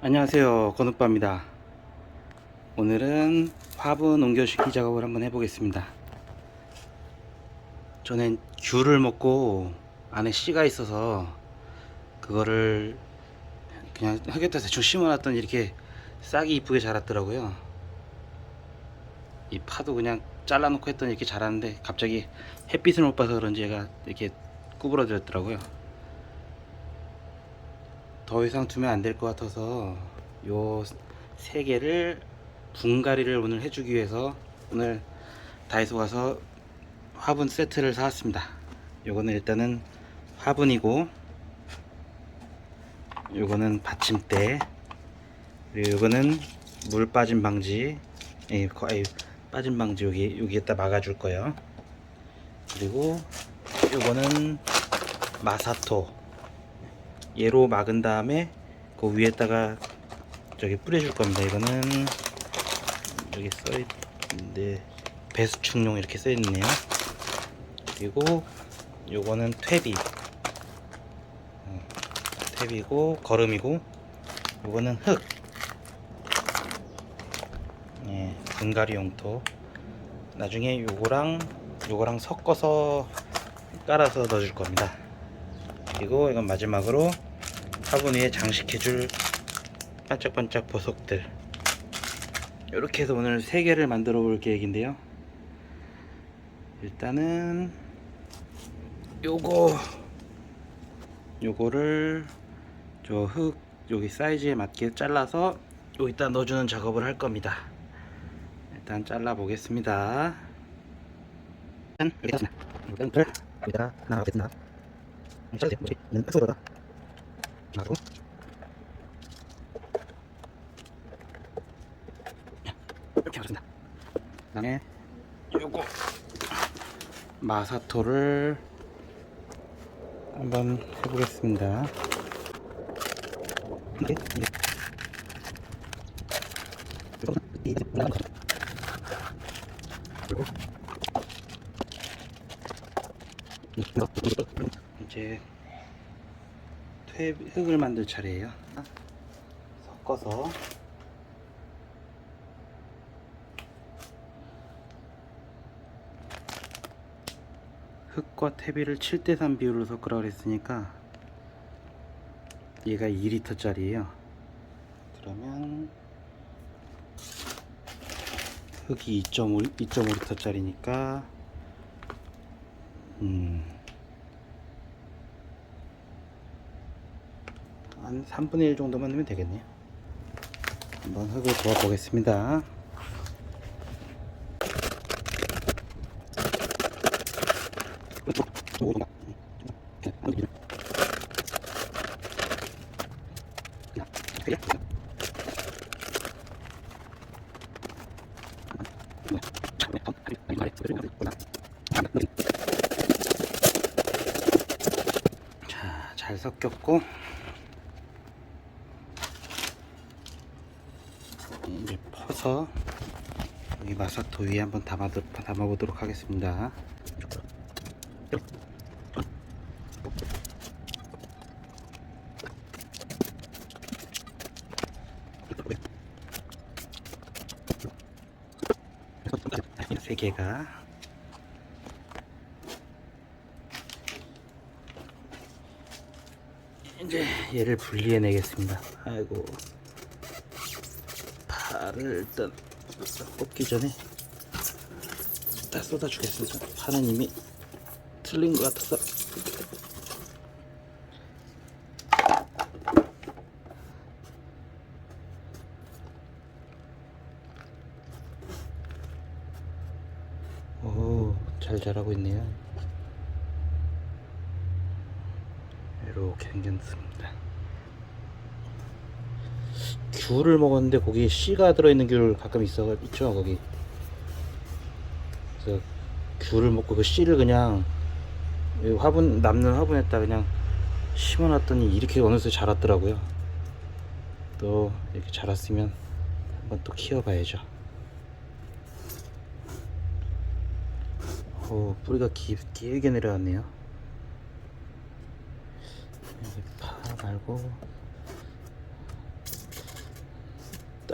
안녕하세요. 건욱바입니다. 오늘은 화분 옮겨주기 작업을 한번 해보겠습니다. 저는 귤을 먹고 안에 씨가 있어서 그거를 그냥 흙에다 대충 심어놨더니 이렇게 싹이 이쁘게 자랐더라고요. 이 파도 그냥 잘라놓고 했더니 이렇게 자랐는데 갑자기 햇빛을 못 봐서 그런지 얘가 이렇게 구부러졌더라고요 더 이상 두면 안 될 것 같아서 요 세 개를 분갈이를 오늘 해주기 위해서 오늘 다이소 가서 화분 세트를 사왔습니다. 요거는 일단은 화분이고 요거는 받침대 그리고 요거는 물 빠짐 방지 예, 거의 빠짐 방지 여기 여기에다 막아줄 거예요. 그리고 요거는 마사토 얘로 막은 다음에 그 위에다가 저기 뿌려줄 겁니다. 이거는 여기 써있는데 배수충용 이렇게 써있네요. 그리고 요거는 퇴비 어, 퇴비고 거름이고 요거는 흙 예, 분갈이 용토 나중에 요거랑 요거랑 섞어서 깔아서 넣어줄 겁니다. 그리고 이건 마지막으로 화분 위에 장식해줄 반짝반짝 보석들. 이렇게 해서 오늘 3개를 만들어 볼 계획인데요. 일단은 요거. 요거를 저 흙 여기 사이즈에 맞게 잘라서 여기다 넣어주는 작업을 할 겁니다. 일단 잘라 보겠습니다. 일단 여기다. 둘 여기다 하나 넣겠습니다 잘라주세요 뭐지? 얘는 엑소로다 하고 이렇게 하겠습니다. 그 다음에 요거. 마사토를 한번 해보겠습니다. 그리고 이거 이제 퇴 흙을 만들 차례예요. 섞어서. 흙과 퇴비를 7대3 비율로 섞으라 그랬으니까 얘가 2리터 짜리예요. 그러면 흙이 2.5, 2.5리터 짜리니까 음, 한 3분의 1 정도만 넣으면 되겠네요. 한번 흙을 부어 보겠습니다. 자, 잘 섞였고 퍼서 여기 마사토 위에 한번 담아 담아보도록 하겠습니다. 세 개가 이제 얘를 분리해 내겠습니다. 아이고 파를 일단 뽑기 전에 다 쏟아주겠습니다. 이미 틀린 것 같아서 오, 잘 자라고 있네요. 이렇게 생겼습니다. 귤을 먹었는데 거기에 씨가 들어있는 귤 가끔 있어 있죠 거기. 그래서 귤을 먹고 그 씨를 그냥 이 화분 남는 화분에다 그냥 심어놨더니 이렇게 어느새 자랐더라고요. 또 이렇게 자랐으면 한번 또 키워봐야죠. 오 뿌리가 기, 길게 내려왔네요. 파 말고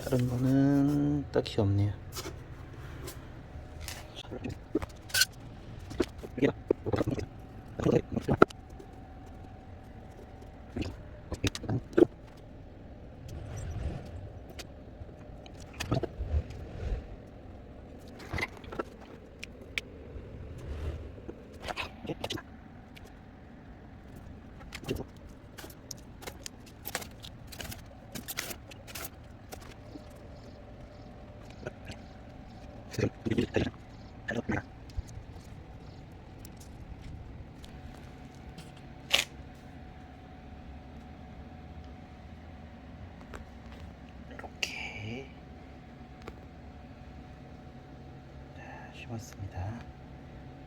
다른 거는 딱히 없네요. 이렇게 자, 심었습니다.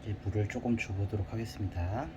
이제 물을 조금 줘보도록 하겠습니다.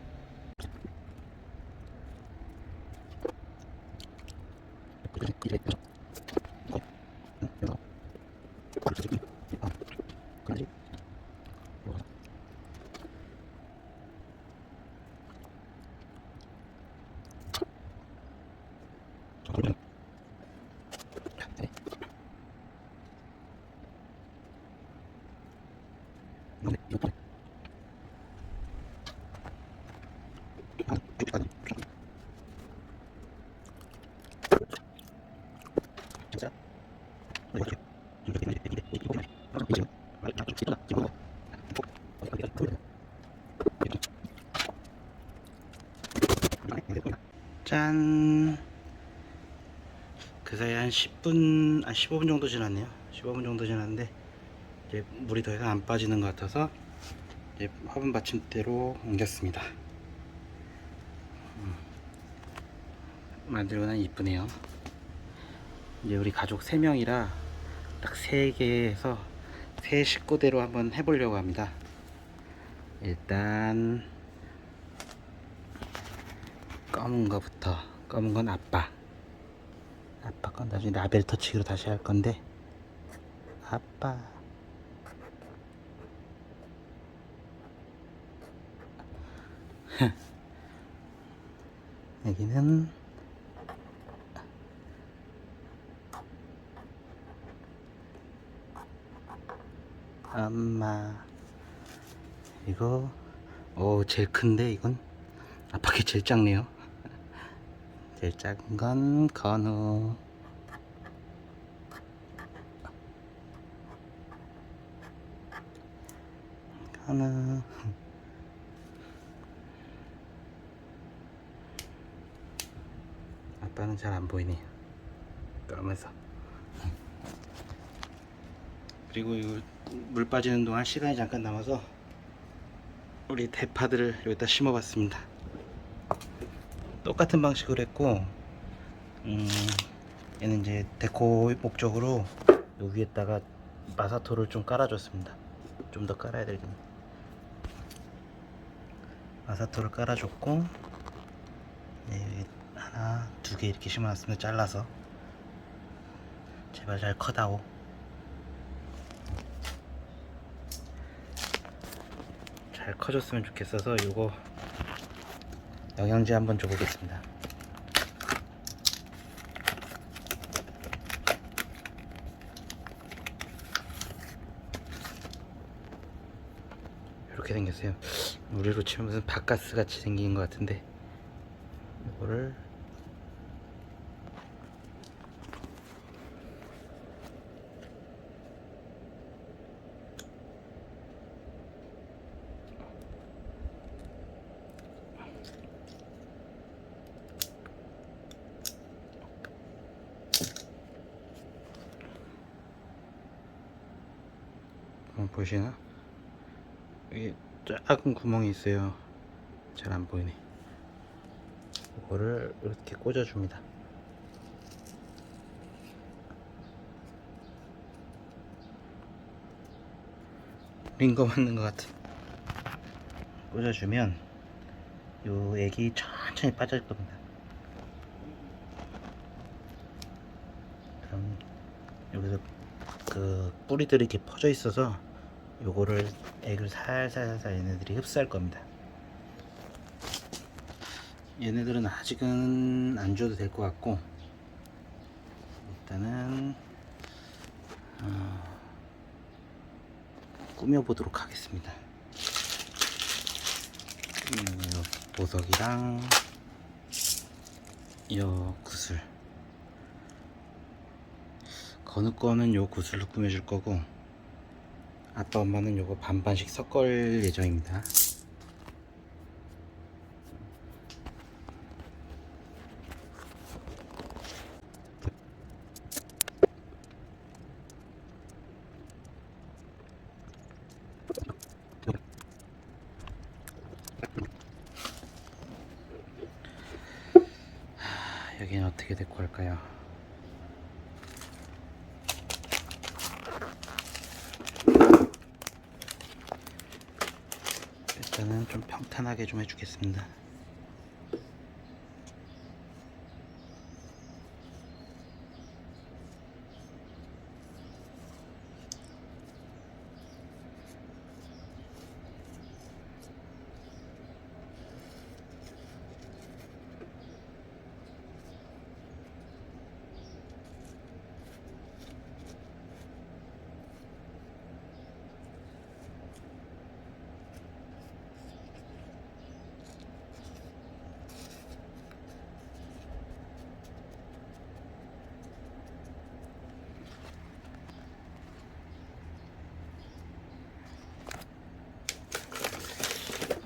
짠. 그 사이 한 10분, 한 15분 정도 지났네요. 15분 정도 지났는데 이제 물이 더 이상 안 빠지는 것 같아서 이제 화분 받침대로 옮겼습니다. 음. 만들고 난 이쁘네요. 이제 우리 가족 3명이라 딱 3개에서 세 식구대로 한번 해보려고 합니다. 일단 검은 거부터 검은 건 아빠. 아빠 건 나중에 라벨 터치기로 다시 할 건데. 아빠. 여기는 엄마. 이거? 오 제일 큰데 이건? 아빠게 제일 작네요. 제일 작은 건 건우. 건우. 아빠는 잘 안 보이네. 까면서. 그리고 이거 물 빠지는 동안 시간이 잠깐 남아서 우리 대파들을 여기다 심어 봤습니다. 똑같은 방식으로 했고 음, 얘는 이제 데코 목적으로 요 위에다가 마사토를 좀 깔아줬습니다. 좀 더 깔아야 되겠네 마사토를 깔아줬고 네, 하나 두 개 이렇게 심어놨습니다. 잘라서. 제발 잘 커다오 잘 커졌으면 좋겠어서 요거 영양제 한번 줘보겠습니다. 이렇게 생겼어요. 우리로 치면 무슨 바카스 같이 생긴 것 같은데 이거를 어, 보시나? 여기 작은 구멍이 있어요. 잘 안 보이네. 이거를 이렇게 꽂아줍니다. 링거 맞는 것 같아. 꽂아주면 요 액이 천천히 빠질 겁니다. 그럼 여기서 그 뿌리들이 이렇게 퍼져 있어서 요거를 액을 살살살살 얘네들이 흡수할 겁니다. 얘네들은 아직은 안 줘도 될 것 같고 일단은 어, 꾸며보도록 하겠습니다. 요 보석이랑 요 구슬. 거는 거는 요 구슬로 꾸며줄 거고 아빠 엄마는 요거 반반씩 섞을 예정입니다. 하, 여기는 어떻게 데코 할까요? 일단은 좀 평탄하게 좀 해주겠습니다.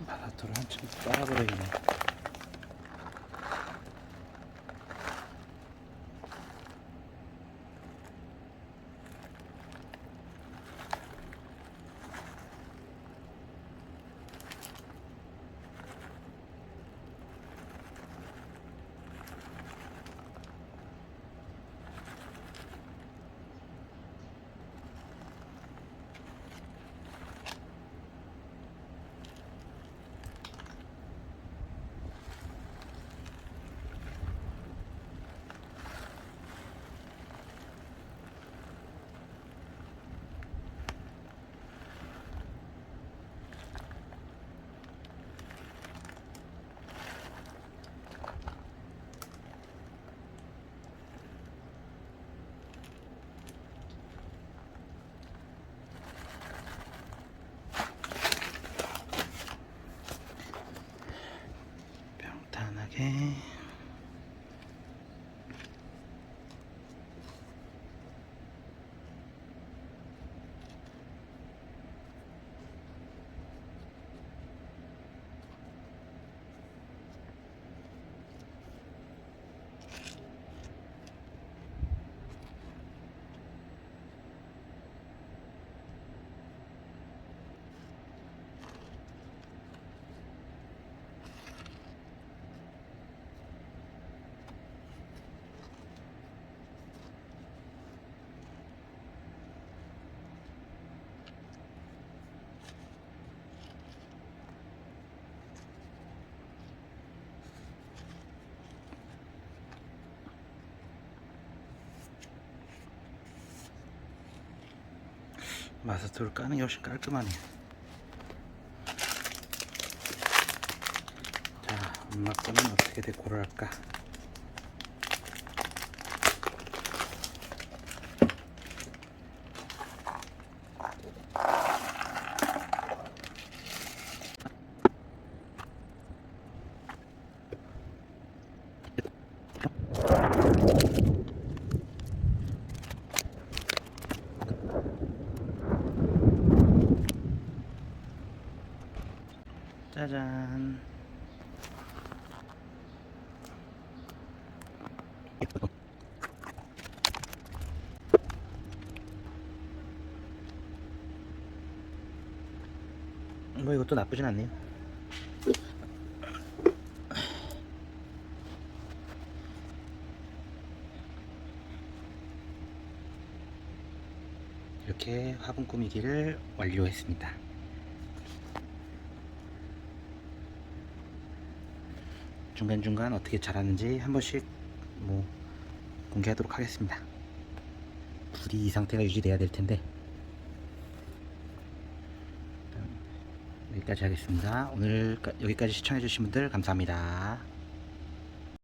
바닥도를 빨아버리겠네. 평탄하게 마스터를 까는 게 훨씬 깔끔하네. 자, 엄마 거는 어떻게 데코를 할까? 짜잔. 뭐 이것도 나쁘진 않네요. 이렇게 화분 꾸미기를 완료했습니다. 중간중간 어떻게 자랐는지 한 번씩 뭐 공개하도록 하겠습니다. 불이 이 상태가 유지돼야 될 텐데 여기까지 하겠습니다. 오늘 여기까지 시청해주신 분들 감사합니다.